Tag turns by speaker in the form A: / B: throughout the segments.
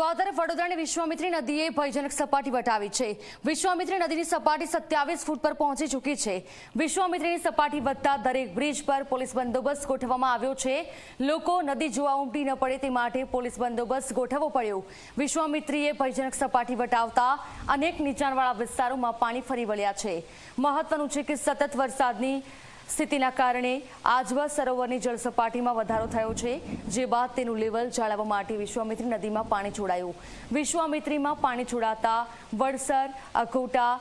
A: તો આ તરફ વડોદરાની વિશ્વામિત્રી નદીએ ભયજનક સપાટી વટાવી છે. વિશ્વામિત્રી નદીની સપાટી સત્યાવીસ ફૂટ પર પહોંચી ચૂકી છે. વિશ્વામિત્રીની સપાટી વધતા દરેક બ્રિજ પર પોલીસ બંદોબસ્ત ગોઠવવામાં આવ્યો છે. લોકો નદી જોવા ઉમટી ન પડે તે માટે પોલીસ બંદોબસ્ત ગોઠવવો પડ્યો. વિશ્વામિત્રીએ ભયજનક સપાટી વટાવતા અનેક નીચાણવાળા વિસ્તારોમાં પાણી ફરી વળ્યા છે. મહત્વનું છે કે સતત વરસાદની સ્થિતિના કારણે આજવા સરોવરની જળસપાટીમાં વધારો થયો છે, જે બાદ તેનું લેવલ જાળવવા માટે વિશ્વામિત્રી નદીમાં પાણી છોડાયું. વિશ્વામિત્રીમાં પાણી છોડાતા વડસર અખોટા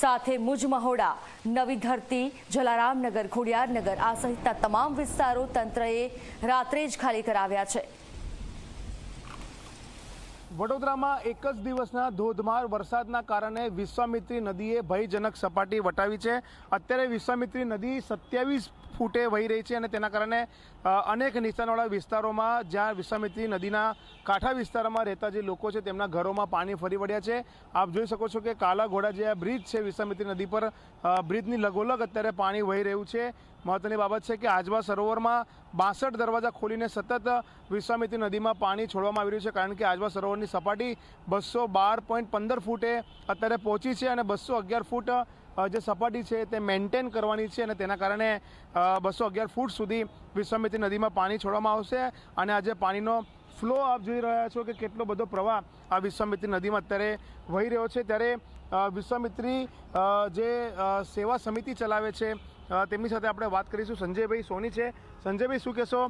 A: સાથે મુજમહોડા, નવી ધરતી, જલારામનગર, ખોડિયારનગર આ સહિતના તમામ વિસ્તારો તંત્રએ રાત્રે જ ખાલી કરાવ્યા છે.
B: વડોદરામાં એક જ દિવસના ધોધમાર વરસાદના કારણે વિશ્વામિત્રી નદીએ ભયજનક સપાટી વટાવી છે. અત્યારે વિશ્વામિત્રી નદી સત્યાવીસ ફૂટે વહી રહી છે અને તેના કારણે અનેક નીચાણવાળા વિસ્તારોમાં જ્યાં વિશ્વામિત્રી નદીના કાંઠા વિસ્તારોમાં રહેતા જે લોકો છે તેમના ઘરોમાં પાણી ફરી વળ્યા છે. આપ જોઈ શકો છો કે કાલા ઘોડા જે આ બ્રિજ છે વિશ્વામિત્રી નદી પર બ્રિજની લગોલગ અત્યારે પાણી વહી રહ્યું છે. મહત્વની બાબત છે કે આજવા સરોવરમાં બાસઠ દરવાજા ખોલીને સતત વિશ્વામિત્રી નદીમાં પાણી છોડવામાં આવી રહ્યું છે કારણ કે આજવા સરોવરની સપાટી બસો બાર પોઈન્ટ પંદર ફૂટે અત્યારે પહોંચી છે અને બસો અગિયાર ફૂટ જે સપાટી છે તે મેન્ટેન કરવાની છે અને તેના કારણે બસો અગિયાર ફૂટ સુધી વિશ્વામિત્રી નદીમાં પાણી છોડવામાં આવશે અને આજે પાણીનો ફ્લો આપ જોઈ રહ્યા છો કે કેટલો બધો પ્રવાહ આ વિશ્વામિત્રી નદીમાં અત્યારે વહી રહ્યો છે. ત્યારે વિશ્વામિત્રી જે સેવા સમિતિ ચલાવે છે તેમની સાથે આપણે વાત કરીશું. સંજયભાઈ સોની છે. સંજયભાઈ, શું કહેશો?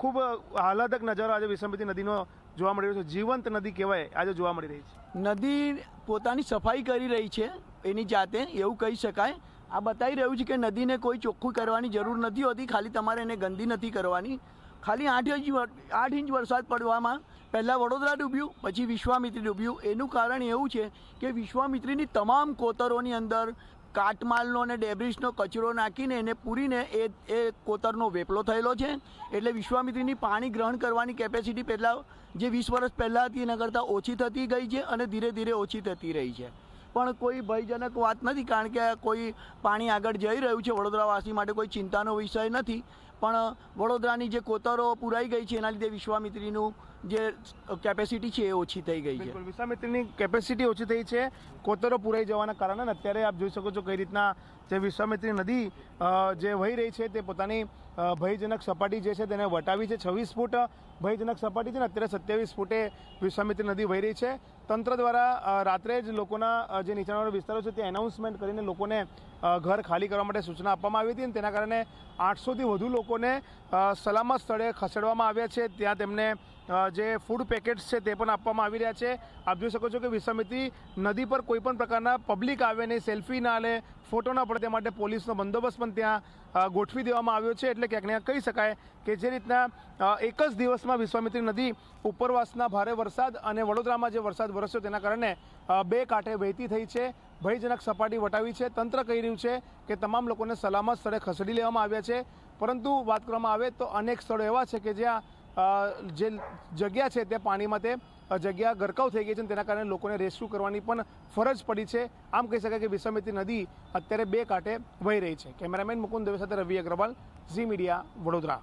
B: ખૂબ આહલાદક નજારો આજે વિશ્વામિત્રી નદીનો જોવા મળી રહ્યો છે. જીવંત નદી કહેવાય, આજે જોવા મળી રહી છે.
C: નદી પોતાની સફાઈ કરી રહી છે, એની જાતે એવું કહી શકાય. આ બતાવી રહ્યું છે કે નદીને કોઈ ચોખ્ખું કરવાની જરૂર નથી હોતી, ખાલી તમારે એને ગંદી નથી કરવાની. ખાલી આઠ ઇંચ આઠ ઇંચ વરસાદ પડવામાં પહેલાં વડોદરા ડૂબ્યું, પછી વિશ્વામિત્રી ડૂબ્યું. એનું કારણ એવું છે કે વિશ્વામિત્રીની તમામ કોતરોની અંદર કાટમાલનો અને ડેબ્રિસનો કચરો નાખીને એને પૂરીને એ એ કોતરનો વેપલો થયેલો છે. એટલે વિશ્વામિત્રીની પાણી ગ્રહણ કરવાની કેપેસિટી પહેલાં જે વીસ વર્ષ પહેલાં હતી એના કરતાં ઓછી થતી ગઈ છે અને ધીરે ધીરે ઓછી થતી રહી છે. પણ કોઈ ભયજનક વાત નથી, કારણ કે કોઈ પાણી આગળ જઈ રહ્યું છે વડોદરાવાસી માટે કોઈ ચિંતાનો વિષય નથી. પણ વડોદરાની જે કોતરો પુરાઈ ગઈ છે, એના લીધે વિશ્વામિત્રીનું જે કેપેસિટી છે એ ઓછી થઈ ગઈ છે.
B: વિશ્વામિત્રીની કેપેસિટી ઓછી થઈ છે. કોતરો પુરાઈ જવાના કારણે અત્યારે આપ જોઈ શકો છો કઈ રીતના જે વિશ્વામિત્રી નદી જે વહી રહી છે તે પોતાની ભયજનક સપાટી જે છે તેને વટાવી છે. છવ્વીસ ફૂટ ભયજનક સપાટી છે ને અત્યારે સત્યાવીસ ફૂટે વિશ્વામિત્રી નદી વહી રહી છે. તંત્ર દ્વારા રાત્રે જ લોકોના જે નીચાણવાળા વિસ્તારો છે તે એનાઉન્સમેન્ટ કરીને લોકોને ઘર ખાલી કરવા માટે સૂચના આપવામાં આવી હતી અને તેના કારણે આઠસોથી વધુ લોકોને સલામત સ્થળે ખસેડવામાં આવ્યા છે. ત્યાં તેમને જે ફૂડ પેકેટ્સ છે તે પણ આપવામાં આવી રહ્યા છે. આપ જોઈ શકો છો કે વિસમિતિ નદી પર કોઈ પણ પ્રકારના પબ્લિક આવે નહીં સેલ્ફી ના લે ફોટો ના પડે તે માટે પોલીસનો બંદોબસ્ત પણ ત્યાં ગોઠવી દેવામાં આવ્યો છે. એટલે ક્યાંક ને કહી શકાય કે જે રીતના એક જ દિવસમાં વિશ્વામિત્રી નદી ઉપરવાસના ભારે વરસાદ અને વડોદરામાં જે વરસાદ વરસ્યો તેના કારણે બે કાંઠે વહેતી થઈ છે. ભયજનક સપાટી વટાવી છે. તંત્ર કહી રહ્યું છે કે તમામ લોકોને સલામત સ્થળે ખસેડી લેવામાં આવ્યા છે. પરંતુ વાત કરવામાં આવે તો અનેક સ્થળો એવા છે કે જ્યાં જે જગ્યા છે તે પાણીમાં તે જગ્યા ગરકાવ થઈ ગઈ છે તેના કારણે લોકોને રેસ્ક્યુ કરવાની પણ ફરજ પડી છે. આમ કહી શકાય કે વિશ્વામિત્રી નદી અત્યારે બે કાંઠે વહી રહી છે. કેમેરામેન મુકુંદ દવે સાથે રવિ અગ્રવાલ, ઝી મીડિયા વડોદરા.